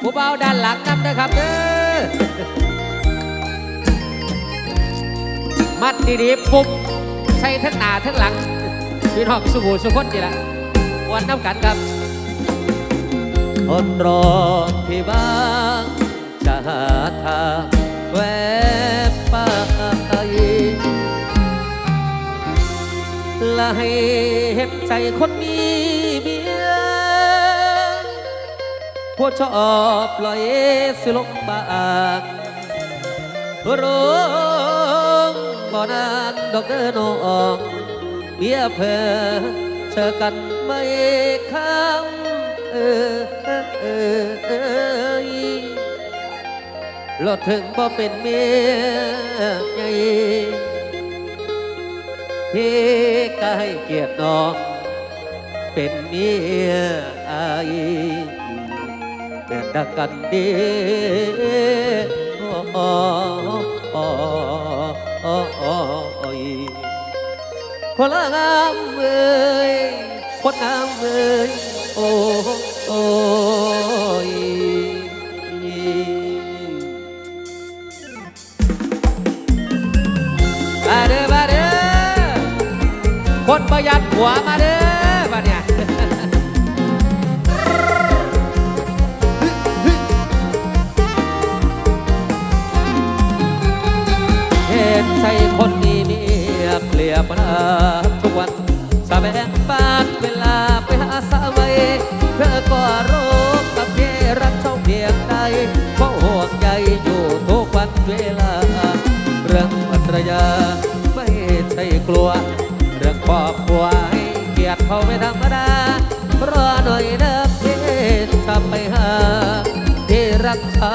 ผู้เบาด้านหลังนำนะครับเด้อมัดดีๆปุ๊บใส่ทั้งหน้าทั้งหลังพี่น้องสุบูสุคนดีละมวนน้ำกันครับทนรอพี่บ้างจะหาทางแวะไปและให้เห็นใจคนมี ผู้ชอบปล่อยสิลงบางร้องบ่นานดอกเดินน้องเมียเพอเจอกันไม่คำเออเออเออเออรถถึงบ่เป็นเมียใหญ่พี่ก็ให้เกียรติน้องเป็นเมียอาย เป็นดักกันดีอ้โอ้โอ้โอ้โอ้ยคนงามเอ้ยคนงามเอ้ยโอ้โอ้ยมาเด้อมาเด้อคนประหยัดหัวมาเด้อ ใจคนมีเมียเปลี่ยนมาทุกวันสะแบงบานเวลาไปหาสาวไว้เธอก็รู้กับเยรักเจ้าเพียงใดเพราะห่วงใยอยู่ทุกวันเวลา เรื่องภรรยาไม่ใช่กลัว เรื่องครอบครัวให้เกียรติเขาไม่ธรรมดารอหน่อยนะพี่จะไปหาที่รักษา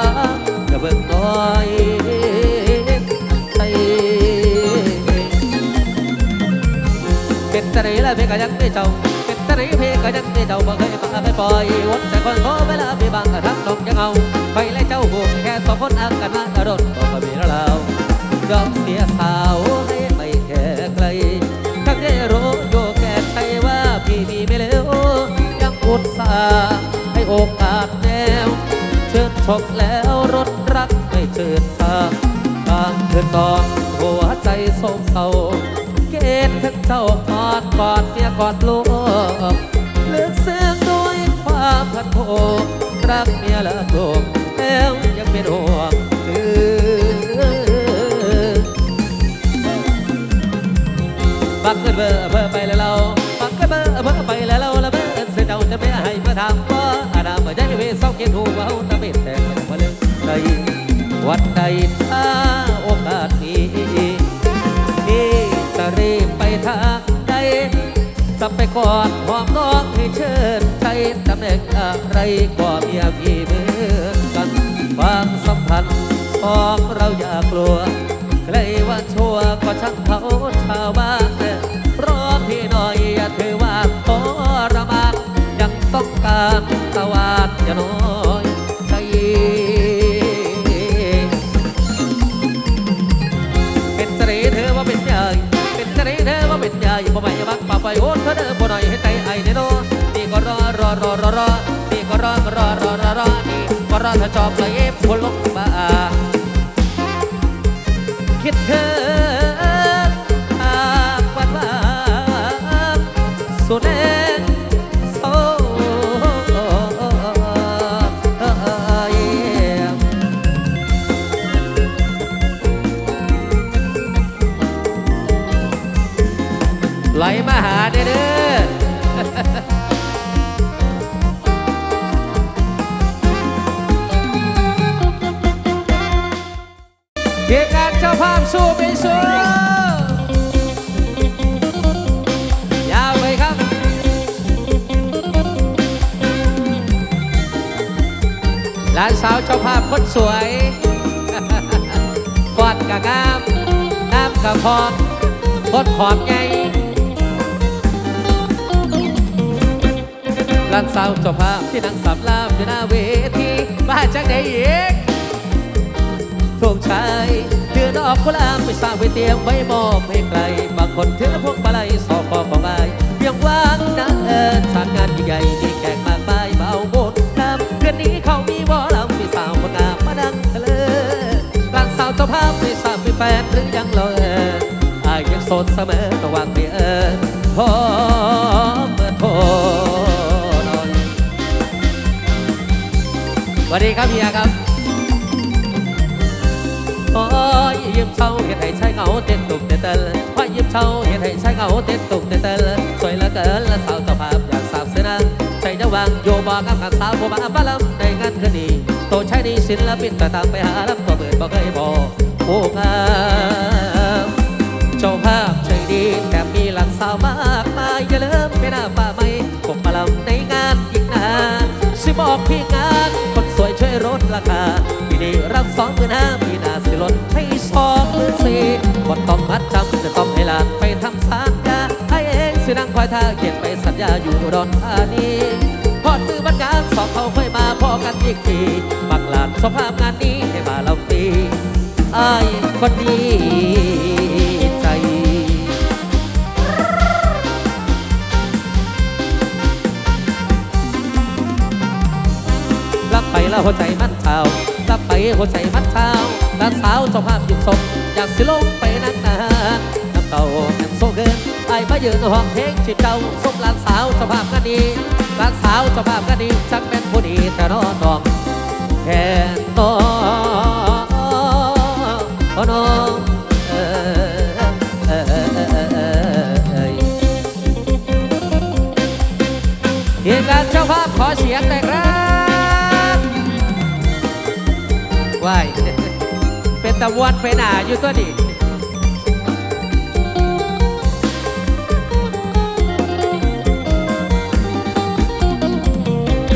จะเบิ่งน่อย ละเพก็ยังไม่เจ้าเป็นตะไหนเพก็ยังไม่เจ้าบ่เคยมาไม่ปล่อยวนใจคนขอเวลาพี่บางกระทักน้องยังเอาไปและเจ้าห่วงแค่สองคนอากันมากระโดดก็มีแล้วเรายอมเสียสาวให้ไม่แค่ใครทั้งได้รู้อยู่แก่ใจว่าพี่มีไม่เลวยังอุตส่าห์ให้โอกาสแนวเชิญชมแล้วรถรักไม่เชิญทางทางเดินตอนหัวใจโศกเศร้า เกณฑ์ทั้งเจ้ากอดกอดเมียกอดลูกเลือกเสื้อด้วยความพันโผรักเมียละลูก จะไปกอดหอมน้องให้เชิญใจตำแหน่งอะไรก็เมียพี่เหมือนกันความสัมพันธ์สองเราอย่ากลัวใครว่าชั่วก็ช่างเขาชาวบ้านเพรอพี่หน่อยอย่าถือว่าทรมานยังต้องการตะวันอย่าน้อยใจเป็นเสน่ห์เธอว่าเป็นใหญ่เป็นเสน่ห์เธอว่าเป็นใหญ่บ่ไม่บักป่าไปโอ้เธอเด้อบ่หน่ ถ้าชอบเลยเอฟคนลง หลานสาวเจ้าภาพคนสวยฟอดกะงามน้ำกะพองคนหอมใหญ่หลานสาวเจ้าภาพที่นั่งสำลามอยู่หน้าเวทีมาจากไหนอีกถูกชายเดือดอกกุหลาบไปสร้างไว้เตรียมไว้มอบให้ใครบางคนถือพวงมาลัยสอบฟอของอายเพียงว่างนะเอิญสร้างงานยิ่งใหญ่มีแขกมากมายเบาโบนน้ำคือนนี้เขา แฟนหรือยังเลยอายยังโสดเสมอระวังไม่เออพอเมื่อโทรหน่อยสวัสดีครับเฮียครับโอ้ยยิ้มเศร้าเห็นให้ใช้เหงาเต้นตุกเต้นเตลโอ้ยยิ้มเศร้าเห็นให้ใช้เหงาเต้นตุกเต้นเตลสวยเหลือเกินและสาวเจ้าภาพอยากสาวเสนาใจจะวางโยบอกกับกับสาวผู้บ่าบ้าลำในงานคืนนี้โตใช้ดีศิลปินก็ตามไปหาลำบ่เบิดบ่เคยบอก ผู้งามเจ้าภาพใจดีแต่มีหลักสาวมากมายอย่าลืมไปหน้าป่าไม้พกมาลำในงานอีกนานสิบอกพี่งานคนสวยช่วยลดราคาปีนี้รับสองหมื่นห้ามีนาสิลดให้สองหมื่นสี่บนต้องมัดจำจะต้องให้หลานไปทำสัญญาให้เองสินั่งคอยท่าเขียนไปสัญญาอยู่อุดอนธานีพอดมือบันงานสองเขาค่อยมาพอกันอีกทีบักหลานสภาพงานนี้ให้มาเราฟรี อายคนดีใจรับไปแล้วหัวใจมันเช้ารับไปหัวใจมันเช้าลานสาวเจ้าภาพหยิบศพอยากสิลงไปนั่งนานน้ำเต่าแห่งโซเกินไอ้มายืนห้องเพลงจีบเจ้าส้มลานสาวเจ้าภาพกันดีลานสาวเจ้าภาพกันดีจักเป็นผู้ดีแต่นอนองแค่นอน น้องเอเหตุการณ์เจ้าภาพขอเสียงแต่ครับว้ายเป็นตะวันไปหนาอยู่ตัวนี้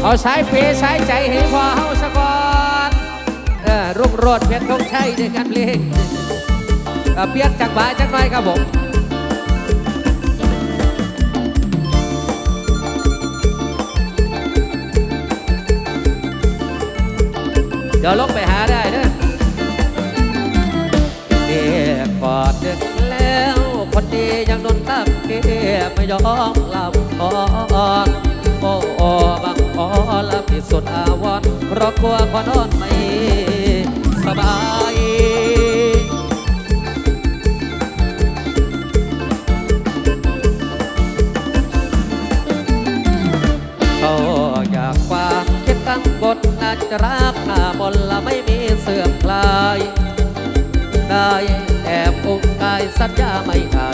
เอาสายเปย์สายใจให้พอเฮาสะก่อนเออ รุ่งโรดเพชรทงชัยด้วยกันเพลงเปียนจากบ่าจากหน้อยครับผมเดี๋ยวลงไปหาได้เด้อเด็กกอดเดึกแล้ว คนดียังโดนตั้งเก็บไม่ยอมหลับคอน อละพิสุดอาวรเพราะกลัวขอนอนไม่สบายเขาอยากฝากคิดกังวลน่าจรักหน้ามนละไม่มีเสื่อมคลาย ได้แอบอุ้งกายสัญญาไม่ได้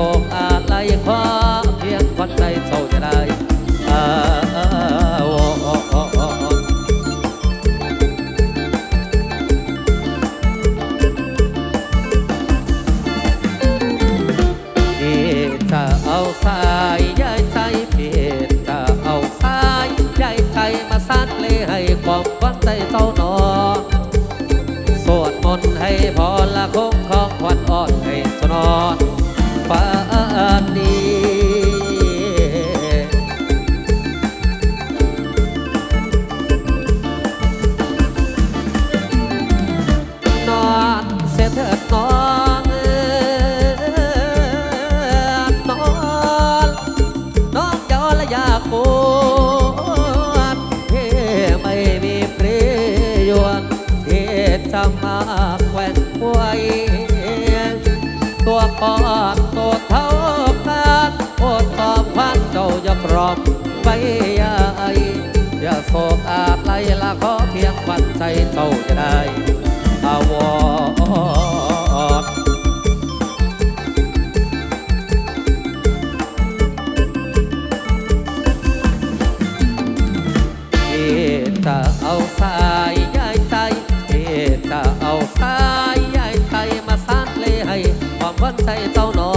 อ จะเอาสายใหญ่ไทยมาสานเลให้ ความวันใจเจ้านอ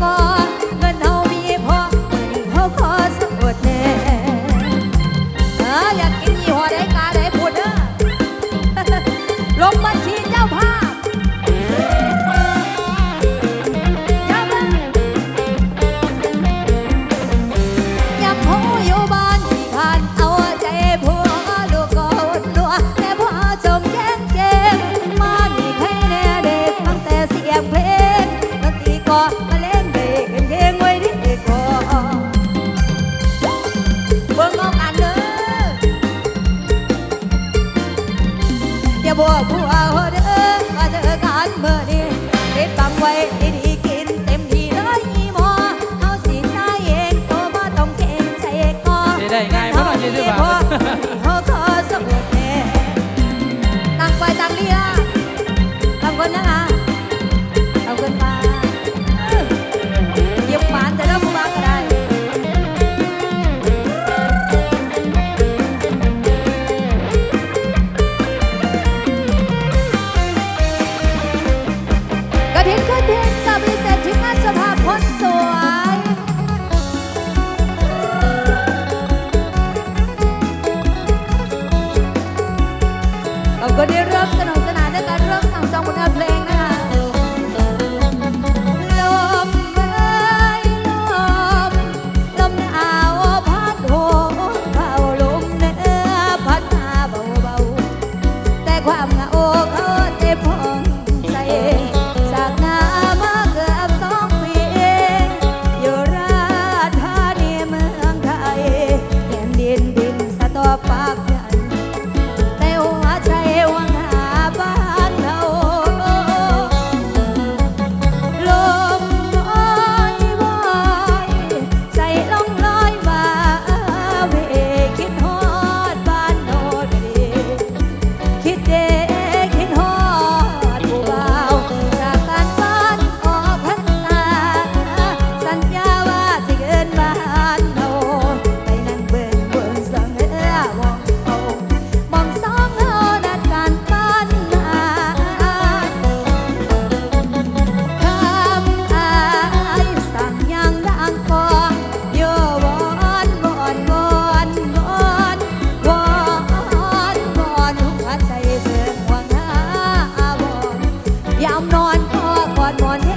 เนอนพ่อกอดหมอน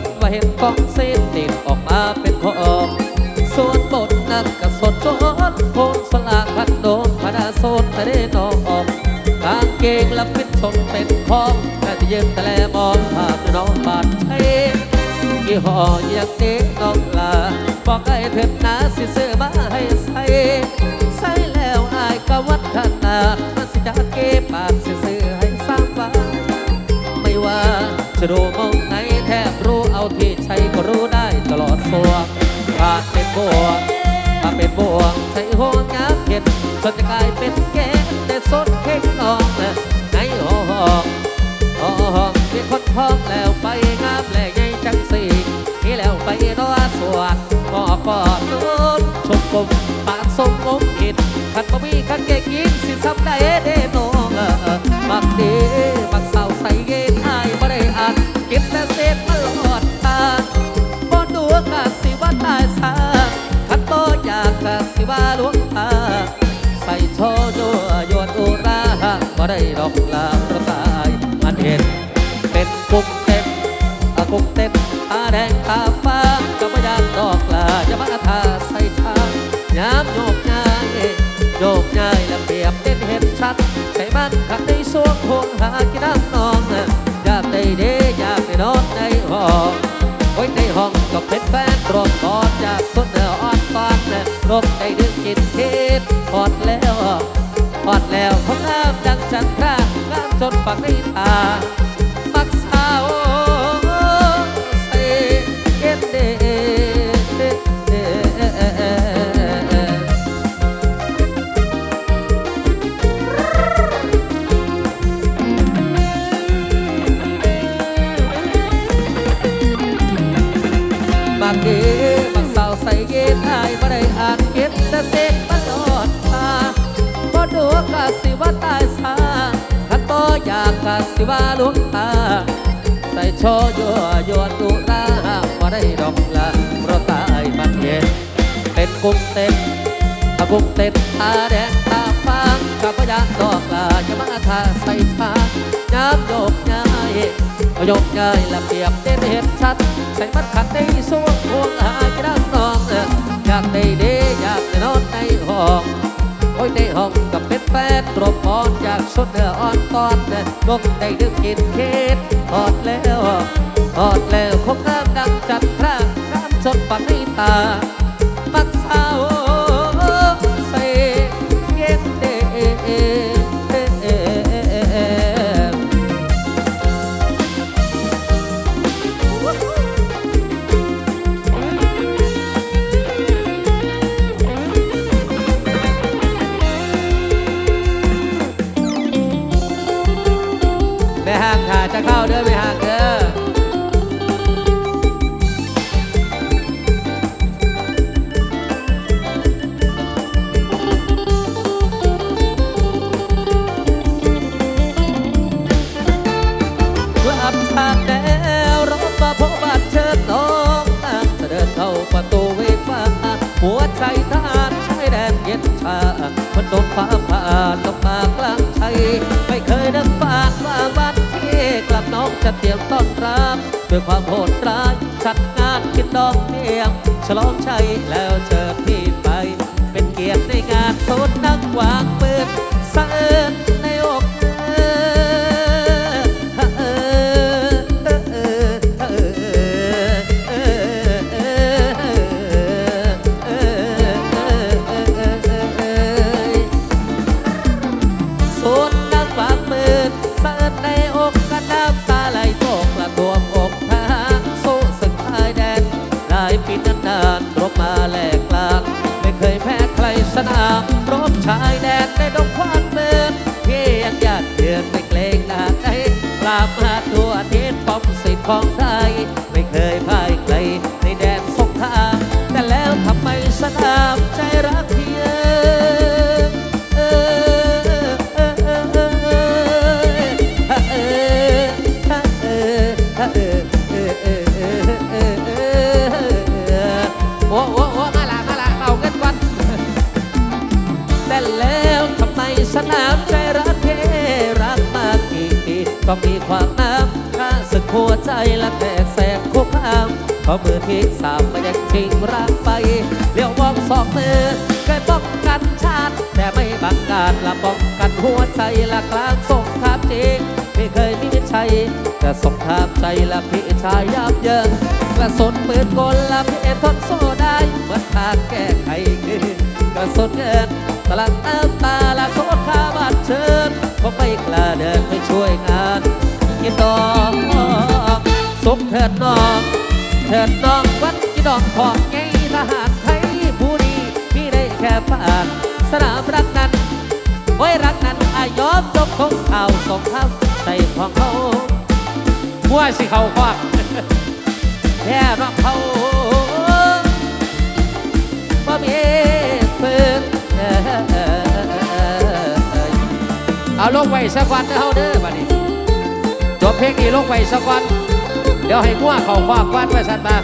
ดว่าเห็นกองเส้นติดออกมาเป็นของส่วนบทนั้นก็สดจนโคนสลากพันโดนพนาโซนทะเลนองกางเกงและเป็นโซนเป็นของแต่ที่ยืนแต่แลมองภาพน้องบาดใช้ยี่ห้ออย่างนี้น้องลาบอกให้เถิดนะสิซื้อมาให้ใส่ใส่แล้วอายก็วัฒนามันสิจะเก็บบาทสิซื้อให้สร้างบ้านไม่ว่าจะดูมองไหน รู้ได้ตลอดสวงขาดเป็นบวกถ้าเป็นบวกใช้หัวงามเห็นจนจะกลายเป็นแกนแต่สดเข่งนองนะไงหอหองหอหองมีคนพ้องแล้วไปงามแหล่ใหญ่จังสีที่แล้วไปนอสวดก็กอดนู้นชมกลมปากทรงงมกินขันบ่มีขันเก่งยิงสิซ้ำได้เด้น้องเออเออมักดีมักเศร้าใส่เย็นอายบ่ได้อ่านกินแต่เศษมา มันขัดในสวงห่วงหากินน้ำนองอยากได้เดอยากได้นอนในห้องโอ้ยในห้องก็เป็นแฟนรวกอดจากสุดเนื้ออ่อนตอนรบได้ดึงกินเทศพอดแล้วพอดแล้วของน้ำดังจันทรา งามจนปากในตา ยกง่ายละเปียบเด่นเห็นชัด ใส่มัดขัดในสวงห่วงหาจะดังนองอยากได้เดอยากได้นอนในห้องโอ้ยในห้องกับเป็นแฟนตรมอ่อนจากสุดเนื้ออ่อนตอนนกได้ดื่มกินเค้กทอดแล้วทอดแล้วคงน้ำดังจัดพระน้ำจนฝังในตา มักสาว ด้วยความโหดร้ายจัดงานกินดอกเดียมฉลองชัยแล้วเชิญพี่ไป เป็นเกียรติในงานโซนนักวางปืนสะเอิญ ของไทย ไม่เคยพ่ายใครในแดนสงครามแต่แล้วทำไมสนามใจรักเพียงเอโอ้โอ้โอ้มาละมาละเอาเงินก่อนแต่แล้วทำไมสนามใจรักเทรักมากกี่ปีก็มีความ ละแตกแสบคุกคามเพราะมือที่สามมันยังชิงรักไปเลี้ยวมองสองมือเคยป้องกันชาติ แต่ไม่บังการละป้องกันหัวใจละกลางสงครามจริงไม่เคยมีมิตรชัยแต่สงครามใจละพี่ชายยับเยินกระสุนปืนกลละพี่เอ็ทนโซได้เมื่อทางแก้ไขคือกระสุนเงินตลังน้ สุขเถิดน้อง เถิดน้องวัดกินดอกของไงทหารไทยผู้ดีพี่ได้แค่ผ่านสนามรักนั้นไว้รักนั้นอายอมยกคงข่าวสองเท้าใส่ของเขามั่วสิเขาควักแค่รองเขาบ่มีเพื่อนเอาลงไว้สักวันนะเฮาเด้อบัดนี้จบเพลงนี้ลงไว้สักวัน เดี๋ยวให้มั่วเขาควักวัดไปสัตว์มา